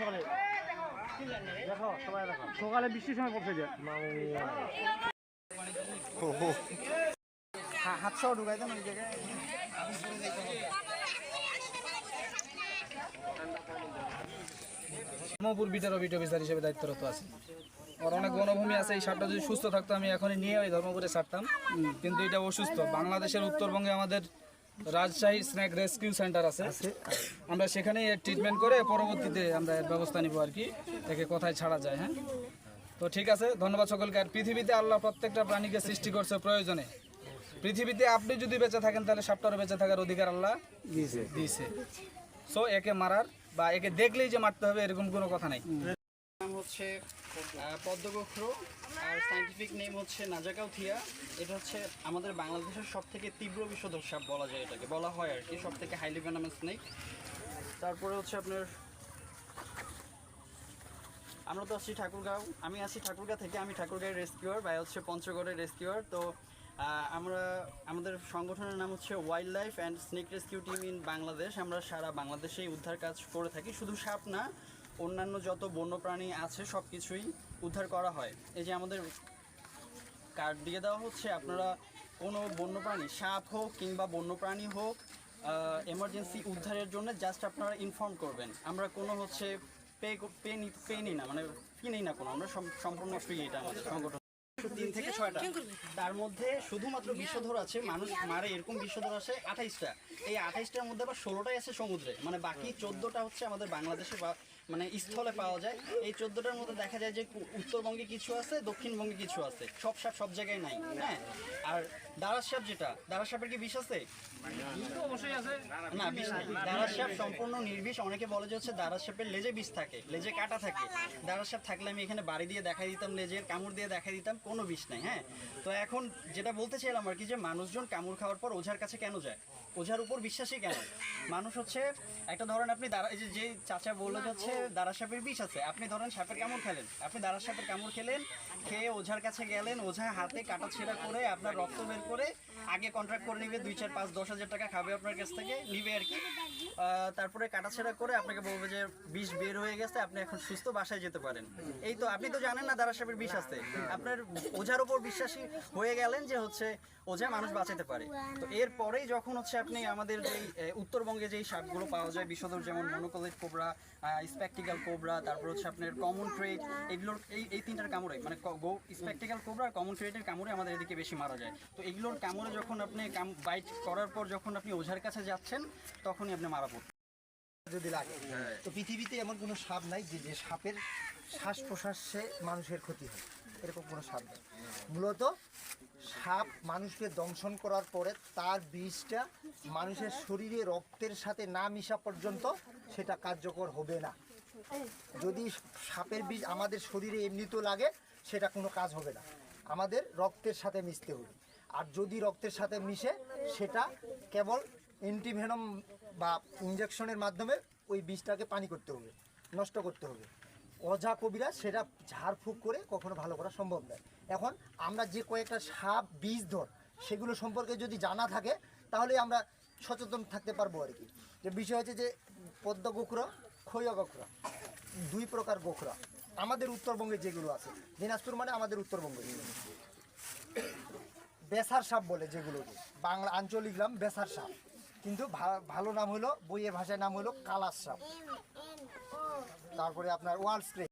সকালে। দেখো সবাই দেখো। সকালে বৃষ্টির সময় পড়ছে যে। হাত সহ ঢুকাই দেন ওই জায়গায় ধর্মপুর বিটার অবিট অফিসার হিসেবে দায়িত্বরত আছে। ওর অনেক বনভূমি আছে এই সারটা যদি সুস্থ থাকতো আমি এখনই নিয়ে ওই ধর্মপুরে সারতাম। কিন্তু এটা অসুস্থ। বাংলাদেশের উত্তরবঙ্গে আমাদের রাজশাহী স্ন্যাক রেস্কিউ সেন্টার আছে। আমরা সেখানে ট্রিটমেন্ট করে পরবর্তীতে আমরা এর ব্যবস্থা নিব আর কি। একে কোথায় ছাড়া যায় হ্যাঁ? তো ঠিক আছে ধন্যবাদ সকলকে। আর পৃথিবীতে আল্লাহ প্রত্যেকটা প্রাণীকে সৃষ্টি করছে প্রয়োজনে। পৃথিবীতে আপনি যদি বেঁচে থাকেন তাহলে সাপটারও বেঁচে থাকার অধিকার আল্লাহ দিয়েছে। দিয়েছে। সো একে মারার বা একে দেখলেই যে মারতে হবে এরকম কোনো কথা নাই। নাম হচ্ছে পদ্মগোখরো আর সাইন্টিফিক নেম হচ্ছে নাজাকাউথিয়া এটা হচ্ছে আমাদের বাংলাদেশের সব থেকে তীব্র বিষধর সাপ বলা যায় এটাকে, বলা হয় আর কি সব থেকে হাইলি ভেনামাস স্নেক তারপরে হচ্ছে আপনার, আমরা তো আছি ঠাকুরগাঁও, আমি আছি ঠাকুরগাঁ থেকে, আমি ঠাকুরগাঁয়ের রেস্কিউয়ার বা হচ্ছে পঞ্চগড়ের রেস্কিউয়ার তো আমরা, আমাদের সংগঠনের নাম হচ্ছে wildlife and snake rescue team in Bangladesh. আমরা সারা বাংলাদেশেই উদ্ধার কাজ করে থাকি, শুধু সাপ না অন্যান্য যত বন্যপ্রাণী আছে সব কিছুই উদ্ধার করা হয়। এই যে আমাদের কার্ড দিয়ে দেওয়া হচ্ছে, আপনারা কোনো বন্যপ্রাণী, সাপ হোক কিংবা বন্যপ্রাণী হোক এমার্জেন্সি উদ্ধারের জন্য জাস্ট আপনারা ইনফর্ম করবেন। আমরা কোনো হচ্ছে পে পে পে নিই না মানে ফি নিই না কোনো, আমরা সম- সম্পূর্ণ ফ্রি এটা আমাদের সংগঠন। তিন থেকে ছয়টা। তার মধ্যে শুধুমাত্র বিষধর আছে, মানুষ মারে, এরকম বিষধর আছে আঠাইশটা। এই আঠাইশটার মধ্যে আবার ষোলোটাই আছে সমুদ্রে। মানে বাকি চোদ্দটা হচ্ছে আমাদের বাংলাদেশে বা মানে স্থলে পাওয়া যায়। এই চোদ্দটার মধ্যে দেখা যায় যে উত্তরবঙ্গে কিছু আছে, দক্ষিণবঙ্গে কিছু আছে। সব সাপ সব জায়গায় নাই হ্যাঁ? আর দারাস সাপ যেটা দারাস সাপের কি বিষ আছে? না, বিষ নেই। দারাস সাপ সম্পূর্ণ নির্বিষ। অনেকে বলে যে হচ্ছে দারাস সাপের লেজে বিষ থাকে, লেজে কাটা থাকে। দারাস সাপ থাকলে আমি এখানে বাড়ি দিয়ে দেখাই দিতাম, লেজের কামড় দিয়ে দেখাই দিতাম, কোনো বিষ নাই হ্যাঁ? তো এখন যেটা বলতে চাইলাম আর কি যে মানুষজন কামড় খাওয়ার পর ওঝার কাছে কেন যায়? ওঝার উপর বিশ্বাসই কেন? মানুষ হচ্ছে, একটা ধরেন আপনি দাঁড়া যে চাচা বলল যে হচ্ছে দাঁড়া সাপের বিষ আছে। আপনি ধরেন সাপের কামড় খেলেন। আপনি সাপের কামড় খেলেন, খেয়ে ওঝার কাছে গেলেন, ওঝা হাতে কাটা ছেঁড়া করে আপনার রক্ত বের করে আগে কন্ট্রাক্ট করে দুই চার পাঁচ দশ হাজার টাকা খাবে আপনার কাছ থেকে, নিবে আর কি। তারপরে কাটাছেড়া করে আপনাকে বলবে যে বিষ বের হয়ে গেছে, আপনি এখন সুস্থ বাসায় যেতে পারেন। এই তো আপনি তো জানেন না দাঁড়া সাপের বিষ আছে। আপনার ওঝার উপর বিশ্বাসী হয়ে গেলেন যে হচ্ছে ওঝা মানুষ বাঁচাতে পারে। তো এরপরেই যখন হচ্ছে আপনি আমাদের যেই উত্তরবঙ্গে যেই সাপগুলো পাওয়া যায়, বিষধর যেমন মনোকলেট কোবরা স্পেকটিক্যাল কোবরা তারপর হচ্ছে আপনার কমন ট্রেড এগুলোর এই এই তিনটার কামড়ে মানে গো স্পেকটিক্যাল কোবরা আর কমন ট্রেডের কামড়ে আমাদের এদিকে বেশি মারা যায়। তো এগুলোর কামড়ে যখন আপনি কাম বাইট করার পর যখন আপনি ওঝার কাছে যাচ্ছেন তখনই আপনি মারা পড়বেন যদি লাগে। তো পৃথিবীতে এমন কোনো সাপ নাই যে যে সাপের শ্বাস প্রশ্বাসে মানুষের ক্ষতি হয়। এরকম কোনো সাপ নেই। মূলত সাপ মানুষকে দংশন করার পরে তার বিষটা মানুষের শরীরে রক্তের সাথে না মিশা পর্যন্ত সেটা কার্যকর হবে না। যদি সাপের বিষ আমাদের শরীরে এমনিতেও লাগে, সেটা কোনো কাজ হবে না। আমাদের রক্তের সাথে মিশতে হবে। আর যদি রক্তের সাথে মিশে, সেটা কেবল অ্যান্টিভেনম বা ইঞ্জেকশনের মাধ্যমে ওই বিষটাকে পানি করতে হবে, নষ্ট করতে হবে। অজা কবিরা সেটা ঝাড়ফুঁক করে কখনো ভালো করা সম্ভব নয়। এখন আমরা যে কয়েকটা সাপ বীজ ধর, সেগুলো সম্পর্কে যদি জানা থাকে, তাহলে আমরা সচেতন থাকতে পারব আর কি। যে বিষয় হচ্ছে যে পদ্ম গোখরা খৈয়া গোখরা দুই প্রকার গোখরা, আমাদের উত্তরবঙ্গে যেগুলো আছে। দিনাজপুর মানে আমাদের উত্তরবঙ্গে। বেসার সাপ বলে যেগুলোকে বাংলা আঞ্চলিক নাম বেসার সাপ। কিন্তু ভালো নাম হলো, বইয়ের ভাষায় নাম হলো কালার সাপ। তারপরে আপনার ওয়ার্ল্ড স্প্রে